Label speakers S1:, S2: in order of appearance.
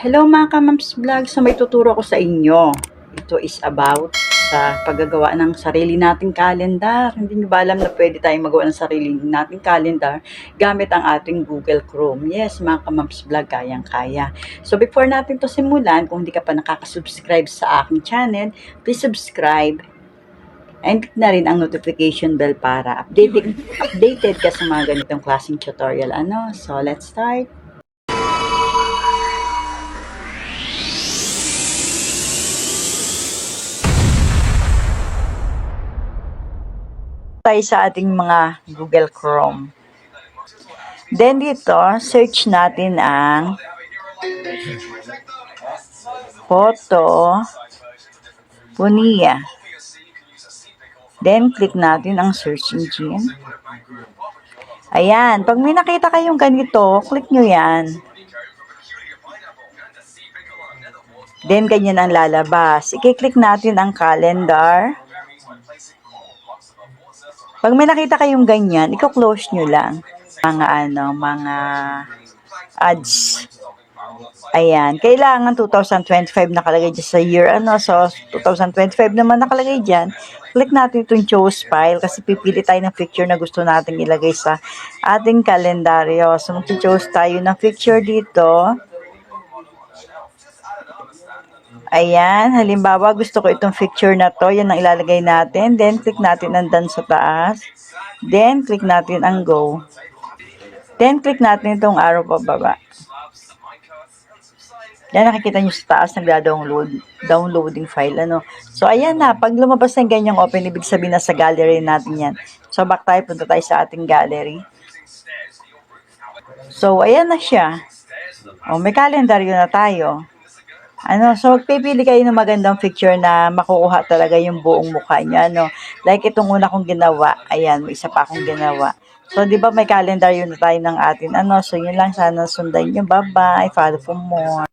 S1: Hello mga kamams vlog, so may tuturo ko sa inyo. Ito is about sa paggagawa ng sarili nating calendar. Hindi nyo ba alam na pwede tayong magawa ng sarili nating calendar gamit ang ating Google Chrome? Yes, mga kamams vlog, kayang-kaya. So before natin to simulan, kung hindi ka pa nakaka-subscribe sa aking channel, please subscribe and click na rin ang notification bell para updated, updated ka sa mga ganitong klaseng tutorial. Ano? So let's start. Tayo sa ating mga Google Chrome. Then dito, search natin ang photo punia. Then click natin ang search engine. Ayan, pag may nakita kayong ganito, click nyo yan. Then ganyan ang lalabas. I-click natin ang calendar. Pag may nakita kayong ganyan, i-close nyo lang. Mga ano, mga ads. Ayan. Kailangan 2025 nakalagay dyan sa year. Ano, so 2025 naman nakalagay dyan. Click natin itong choose file kasi pipili tayo ng picture na gusto nating ilagay sa ating kalendaryo. So mag-choose tayo ng picture dito. Ayan, halimbawa gusto ko itong picture na to, yan ang ilalagay natin. Then, click natin ang done sa taas. Then, click natin ang go. Then, click natin itong arrow pababa. Yan, nakikita nyo sa taas, nagda-download, downloading file, ano. So, ayan na, pag lumabas ng ganyang open, ibig sabihin na sa gallery natin yan. So, back tayo, punta tayo sa ating gallery. So, ayan na siya. O, may kalendaryo na tayo. Ano, so magpipili kayo ng magandang picture na makukuha talaga yung buong mukha niya, ano. Like itong una kong ginawa, ayan, may isa pa akong ginawa. So, di ba may calendar yun tayo ng atin, ano, so yun lang, sana sundan nyo, bye-bye, follow for more.